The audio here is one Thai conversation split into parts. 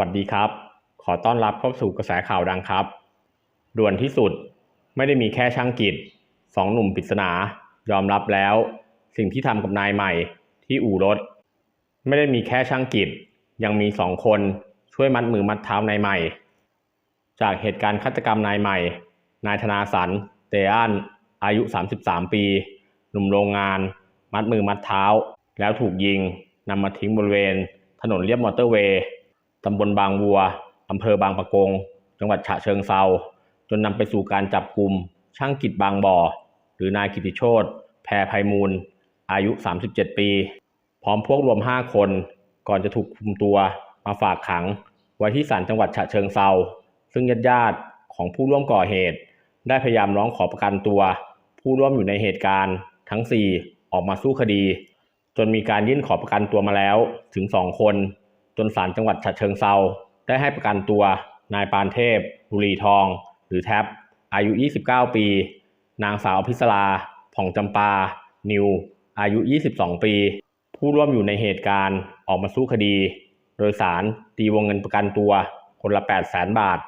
วัสดีครับ ขอต้อนรับเข้าสู่กระแสข่าวดังครับ ด่วนที่สุดไม่ได้มีแค่ช่างกิจสองหนุ่มปริศนายอมรับแล้ว สิ่งที่ทำกับนายใหม่ที่อู่รถ ไม่ได้มีแค่ช่างกิจ ยังมีสองคนช่วยมัดมือมัดเท้านายใหม่ จากเหตุการณ์ฆาตกรรมนายใหม่ นายธนาสันเตอันอายุ 33 ปี หนุ่มโรงงาน มัดมือมัดเท้า แล้วถูกยิงนำมาทิ้งบริเวณ ถนนเลียบมอเตอร์เวย์ ตำบลบางวัวอำเภอบางปะกง จังหวัดฉะเชิงเซาจนนำไปสู่การจับกลุ่มช่างกิจบางบ่อ หรือนายกิติโชตแพรภัยมูล อายุ 37 ปี พร้อมพวกรวม 5 คน ก่อนจะถูกคุมตัวมาฝากขัง ไว้ที่ศาลจังหวัดฉะเชิงเซาซึ่งญาติญาติของผู้ร่วมก่อเหตุ ได้พยายามร้องขอประกันตัว ผู้ร่วมอยู่ในเหตุการณ์ทั้ง 4 ออกมาสู้คดี จนมีการยื่นขอประกันตัวมาแล้วถึง 2 คน จนศาลจังหวัดฉะเชิงเซาได้ให้ประกันตัวนายปานเทพ บุรีทอง หรือแท็บอายุ 29 ปี นางสาวพิศราผ่องจำปา นิว อายุ 22 ปี ผู้ร่วมอยู่ในเหตุการณ์ออกมาสู้คดี โดยสารตีวงเงินประกันตัว คนละ 8 0 0 0 0 0บาท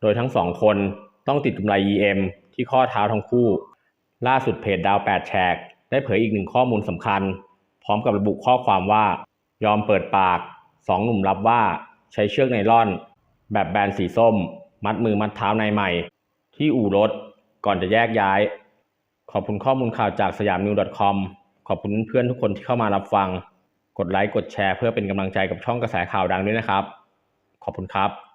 โดยทั้งสองคนต้องติดกำไร EM ที่ข้อเท้าทั้งคู่ ล่าสุดเพจดาว 8 แฉก ได้เผยอีกหนึ่งข้อมูลสำคัญ พร้อมกับระบุข้อความว่า ยอมเปิดปาก สองหนุ่มรับว่าใช้เชือกไนล่อน แบบแบนสีส้ม มัดมือมัดเท้านายใหม่ ที่อู่รถก่อนจะแยกย้าย ขอบคุณข้อมูลข่าวจากสยามนิว .com ขอบคุณเพื่อนทุกคนที่เข้ามารับฟัง กดไลค์กดแชร์เพื่อเป็นกำลังใจกับช่องกระแสข่าวดังด้วยนะครับ ขอบคุณครับ